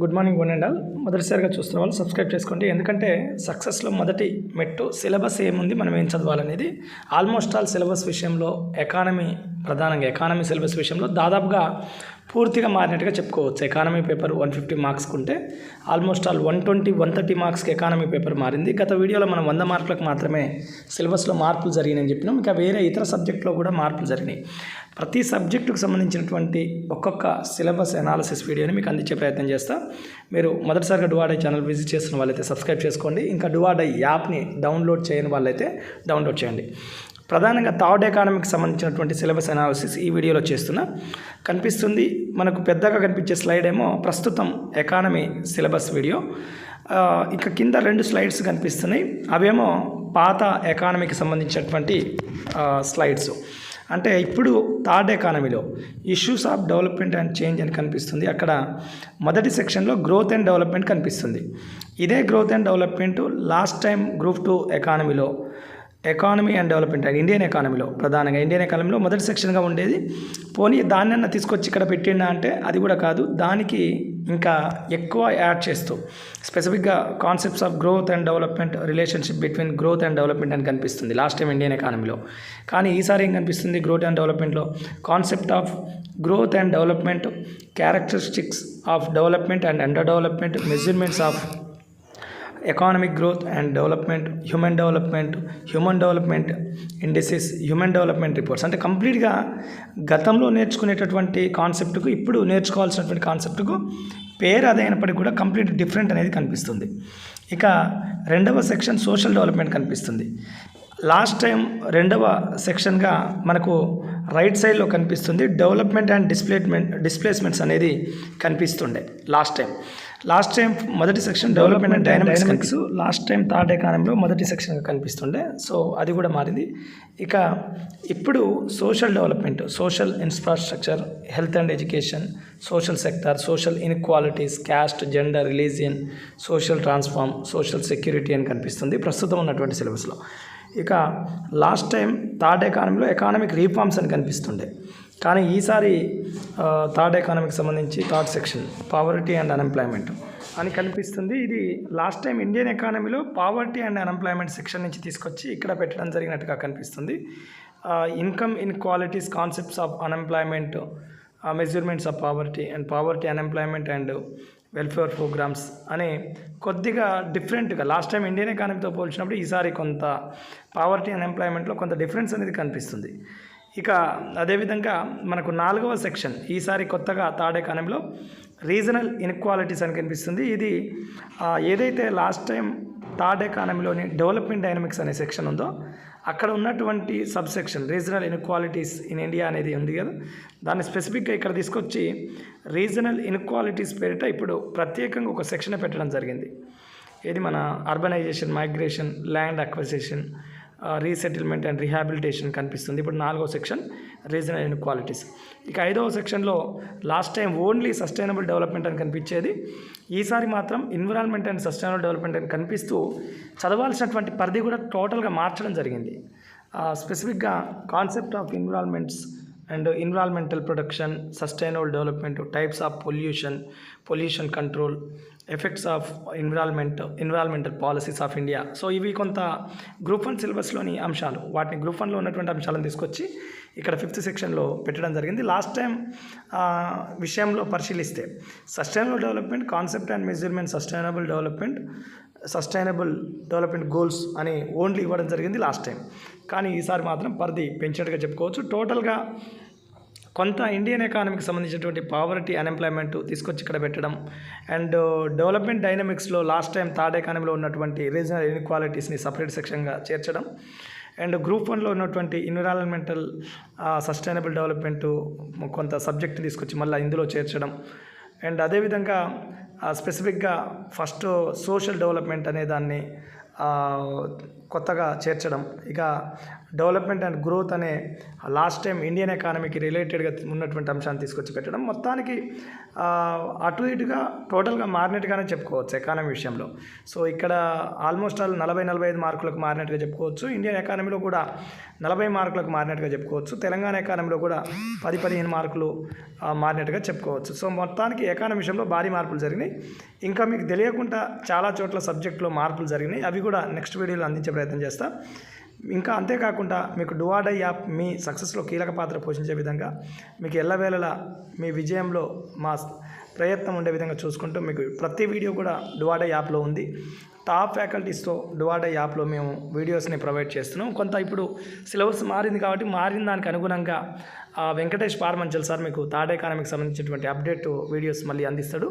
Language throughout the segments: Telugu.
Good morning one and all. మొదటిసారిగా చూస్తున్న వాళ్ళు సబ్స్క్రైబ్ చేసుకోండి. ఎందుకంటే సక్సెస్లో మొదటి మెట్టు సిలబస్ ఏముంది మనం ఏం చదవాలనేది. ఆల్మోస్ట్ ఆల్ సిలబస్ విషయంలో ఎకానమీ ప్రధానంగా ఎకానమీ సిలబస్ విషయంలో దాదాపుగా పూర్తిగా మారినట్టుగా చెప్పుకోవచ్చు. ఎకానమీ పేపర్ వన్ ఫిఫ్టీ మార్క్స్కి ఉంటే almost all one twenty one thirty మార్క్స్కి ఎకానమీ పేపర్ మారింది. గత వీడియోలో మనం వంద మార్కులకు మాత్రమే సిలబస్లో మార్పులు జరిగినాయని చెప్పినాం. ఇంకా వేరే ఇతర సబ్జెక్టులో కూడా మార్పులు జరిగినాయి. ప్రతి సబ్జెక్టుకు సంబంధించినటువంటి ఒక్కొక్క సిలబస్ అనాలిసిస్ వీడియోని మీకు అందించే ప్రయత్నం చేస్తా. మీరు మొదటిసారిగా డువాడై ఛానల్ విజిట్ చేస్తున్న వాళ్ళైతే సబ్స్క్రైబ్ చేసుకోండి. ఇంకా డువాడై యాప్ని డౌన్లోడ్ చేయని వాళ్ళైతే డౌన్లోడ్ చేయండి. ప్రధానంగా థర్డ్ ఎకానమీకి సంబంధించినటువంటి సిలబస్ అనాలిసిస్ ఈ వీడియోలో చేస్తున్నా. కనిపిస్తుంది మనకు పెద్దగా కనిపించే స్లైడ్ ఏమో ప్రస్తుతం ఎకానమీ సిలబస్ వీడియో. ఇక కింద రెండు స్లైడ్స్ కనిపిస్తున్నాయి. అవేమో పాత ఎకానమీకి సంబంధించినటువంటి స్లైడ్స్. అంటే ఇప్పుడు థర్డ్ ఎకానమీలో issues of development and change అని కనిపిస్తుంది. అక్కడ మొదటి సెక్షన్లో గ్రోత్ అండ్ డెవలప్మెంట్ కనిపిస్తుంది. ఇదే growth and development last time group two ఎకానమీలో economy and development and Indian ఎకానమీలో ప్రధానంగా ఇండియన్ ఎకానమీలో మొదటి సెక్షన్గా ఉండేది. పోనీ దాన్నన్నా తీసుకొచ్చి ఇక్కడ పెట్టిండా అంటే అది కూడా కాదు. దానికి ఇంకా ఎక్కువ యాడ్ చేస్తూ స్పెసిఫిక్గా concepts of growth and development relationship between growth and development అని కనిపిస్తుంది. లాస్ట్ టైం ఇండియన్ ఎకానమీలో కానీ ఈసారి ఏం కనిపిస్తుంది గ్రోత్ అండ్ డెవలప్మెంట్లో concept of growth and development characteristics of development and under development measurements of economic growth and development human development human development indices human development reports అంటే కంప్లీట్గా గతంలో నేర్చుకునేటటువంటి కాన్సెప్ట్కు ఇప్పుడు నేర్చుకోవాల్సినటువంటి కాన్సెప్ట్కు పేరు అదైనప్పటికీ కూడా కంప్లీట్ డిఫరెంట్ అనేది కనిపిస్తుంది. ఇక రెండవ సెక్షన్ సోషల్ డెవలప్మెంట్ కనిపిస్తుంది. లాస్ట్ టైం రెండవ సెక్షన్గా మనకు రైట్ సైడ్లో కనిపిస్తుంది. డెవలప్మెంట్ అండ్ డిస్ప్లేస్మెంట్ డిస్ప్లేస్మెంట్స్ అనేది కనిపిస్తుండే లాస్ట్ టైం లాస్ట్ టైం మొదటి section development and dynamics last time third ఎకానమీలో మొదటి సెక్షన్గా కనిపిస్తుండే. సో అది కూడా మారింది. ఇక ఇప్పుడు social development social infrastructure health and education social sector social inequalities caste gender religion social transform social security అని కనిపిస్తుంది ప్రస్తుతం ఉన్నటువంటి సిలబస్లో. ఇక లాస్ట్ టైం థర్డ్ ఎకానమీలో ఎకానమిక్ రీఫార్మ్స్ అని కనిపిస్తుండే. కానీ ఈసారి థర్డ్ ఎకానమీకి సంబంధించి third section poverty and unemployment అని కనిపిస్తుంది. ఇది లాస్ట్ టైం ఇండియన్ ఎకానమీలో పావర్టీ అండ్ అన్ఎంప్లాయ్మెంట్ సెక్షన్ నుంచి తీసుకొచ్చి ఇక్కడ పెట్టడం జరిగినట్టుగా కనిపిస్తుంది. Income inequalities concepts of unemployment measurements of poverty and poverty unemployment and welfare programmes అని కొద్దిగా డిఫరెంట్గా లాస్ట్ టైం ఇండియన్ ఎకానమీతో పోల్చినప్పుడు ఈసారి కొంత పావర్టీ అన్ఎంప్లాయ్మెంట్లో కొంత డిఫరెన్స్ అనేది కనిపిస్తుంది. ఇక అదేవిధంగా మనకు నాలుగవ సెక్షన్ ఈసారి కొత్తగా థర్డ్ రీజనల్ ఇన్క్వాలిటీస్ అని కనిపిస్తుంది. ఇది ఏదైతే లాస్ట్ టైం థర్డ్ ఎకానమీలోని డెవలప్మెంట్ డైనమిక్స్ అనే సెక్షన్ ఉందో అక్కడ ఉన్నటువంటి sub section regional inequalities in India అనేది ఉంది కదా. దాన్ని స్పెసిఫిక్గా ఇక్కడ తీసుకొచ్చి రీజనల్ ఇన్క్వాలిటీస్ పేరిట ఇప్పుడు ప్రత్యేకంగా ఒక సెక్షన్ పెట్టడం జరిగింది. ఇది మన urbanisation migration land acquisition resettlement and rehabilitation కనిపిస్తుంది. ఇప్పుడు నాలుగో సెక్షన్ రీజనల్ ఇన్క్వాలిటీస్ ఇక ఐదవ సెక్షన్లో last time only sustainable development అని కనిపించేది. ఈసారి మాత్రం ఎన్విరాన్మెంట్ అండ్ సస్టైనబుల్ డెవలప్మెంట్ అని కనిపిస్తూ చదవాల్సినటువంటి పరిధి కూడా టోటల్గా మార్చడం జరిగింది. స్పెసిఫిక్గా concept of environments and environmental production sustainable development types of pollution pollution control effects of environment environmental policies of India so ఇవి కొంత గ్రూప్ వన్ సిలబస్లోని అంశాలు. వాటిని గ్రూప్ వన్లో ఉన్నటువంటి అంశాలను తీసుకొచ్చి ఇక్కడ ఫిఫ్త్ సెక్షన్లో పెట్టడం జరిగింది. లాస్ట్ టైం విషయంలో పరిశీలిస్తే sustainable development concept and measurement sustainable development sustainable development goals అని ఓన్లీ ఇవ్వడం జరిగింది లాస్ట్ టైం. కానీ ఈసారి మాత్రం పరిధి పెంచినట్టుగా చెప్పుకోవచ్చు. టోటల్గా కొంత ఇండియన్ ఎకానమీకి సంబంధించినటువంటి పావర్టీ అన్ఎంప్లాయ్మెంట్ తీసుకొచ్చి ఇక్కడ పెట్టడం అండ్ డెవలప్మెంట్ డైనమిక్స్లో లాస్ట్ టైం థర్డ్ ఎకానమీలో ఉన్నటువంటి రీజనల్ ఇన్క్వాలిటీస్ని సపరేట్ సెక్షన్గా చేర్చడం. అండ్ గ్రూప్ వన్లో ఉన్నటువంటి ఎన్విరాన్మెంటల్ సస్టైనబుల్ డెవలప్మెంట్ కొంత సబ్జెక్ట్ తీసుకొచ్చి మళ్ళీ ఇందులో చేర్చడం. అండ్ అదేవిధంగా స్పెసిఫిక్గా ఫస్ట్ సోషల్ డెవలప్మెంట్ అనే దాన్ని కొత్తగా చేర్చడం. ఇక డెవలప్మెంట్ అండ్ గ్రోత్ అనే లాస్ట్ టైం ఇండియన్ ఎకానమీకి రిలేటెడ్గా ఉన్నటువంటి అంశాన్ని తీసుకొచ్చి పెట్టడం మొత్తానికి అటు ఇటుగా టోటల్గా మారినట్టుగానే చెప్పుకోవచ్చు ఎకానమీ విషయంలో. సో ఇక్కడ ఆల్మోస్ట్ ఆల్ నలభై నలభై ఐదు మార్కులకు మారినట్టుగా చెప్పుకోవచ్చు. ఇండియన్ ఎకానమీలో కూడా నలభై మార్కులకు మారినట్టుగా చెప్పుకోవచ్చు. తెలంగాణ ఎకానమీలో కూడా పది పదిహేను మార్కులు మారినట్టుగా చెప్పుకోవచ్చు. సో మొత్తానికి ఎకానమీ విషయంలో భారీ మార్పులు జరిగినాయి. ఇంకా మీకు తెలియకుండా చాలా చోట్ల సబ్జెక్టులో మార్పులు జరిగినాయి. అవి కూడా నెక్స్ట్ వీడియోలో అందించే ప్రయత్నం చేస్తాను ఇంకా అంతేకాకుండా మీకు డువాడై యాప్ మీ సక్సెస్లో కీలక పాత్ర పోషించే విధంగా మీకు ఎల్లవేళలా మీ విజయంలో మా ప్రయత్నం ఉండే విధంగా చూసుకుంటూ మీకు ప్రతి వీడియో కూడా డువాడై యాప్లో ఉంది. టాప్ ఫ్యాకల్టీస్తో డువాడై యాప్లో మేము వీడియోస్ని ప్రొవైడ్ చేస్తున్నాం. కొంత ఇప్పుడు సిలబస్ మారింది కాబట్టి మారిన దానికి అనుగుణంగా వెంకటేష్ పార్మంచల్ సార్ మీకు థర్డ్ ఎకానమీకి సంబంధించినటువంటి అప్డేట్ వీడియోస్ మళ్ళీ అందిస్తాడు.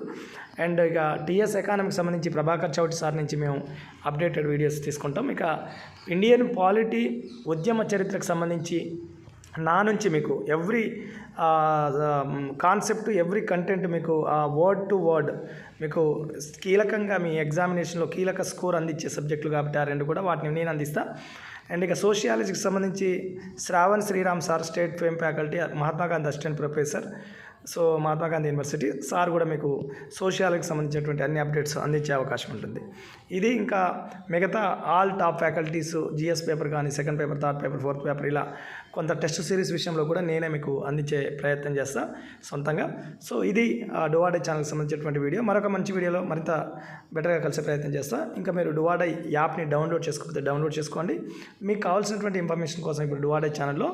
అండ్ ఇక టీఎస్ ఎకానమీకి సంబంధించి ప్రభాకర్ చౌటి సార్ నుంచి మేము అప్డేటెడ్ వీడియోస్ తీసుకుంటాం. ఇక ఇండియన్ పాలిటీ ఉద్యమ చరిత్రకు సంబంధించి నా నుంచి మీకు ఎవ్రీ కాన్సెప్ట్ ఎవ్రీ కంటెంట్ మీకు వర్డ్ టు వర్డ్ మీకు కీలకంగా మీ ఎగ్జామినేషన్లో కీలక స్కోర్ అందించే సబ్జెక్టులు కాబట్టి ఆ రెండు కూడా వాటిని నేను అందిస్తా. అండ్ ఇక సోషియాలజీకి సంబంధించి Shravan Sriram sir state fame faculty Mahatma Gandhi assistant professor so Mahatma Gandhi university sir కూడా మీకు సోషియాలకి సంబంధించినటువంటి అన్ని అప్డేట్స్ అందించే అవకాశం ఉంటుంది. ఇది ఇంకా మిగతా all top faculties GS paper కానీ second paper third paper fourth paper ఇలా కొంత టెస్ట్ సిరీస్ విషయంలో కూడా నేనే మీకు అందించే ప్రయత్నం చేస్తా సొంతంగా. సో ఇది డువాడై ఛానల్కి సంబంధించినటువంటి వీడియో. మరొక మంచి వీడియోలో మరింత బెటర్గా కలిసే ప్రయత్నం చేస్తా. ఇంకా మీరు డువాడై యాప్ని డౌన్లోడ్ చేసుకోకపోతే డౌన్లోడ్ చేసుకోండి. మీకు కావాల్సినటువంటి ఇన్ఫర్మేషన్ కోసం ఇప్పుడు డువాడై ఛానల్లో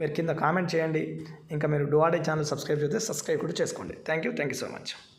మీరు కింద కామెంట్ చేయండి. ఇంకా మీరు డువాడే ఛానల్ సబ్స్క్రైబ్ చేస్తే సబ్స్క్రైబ్ కూడా చేసుకోండి. Thank you. Thank you so much.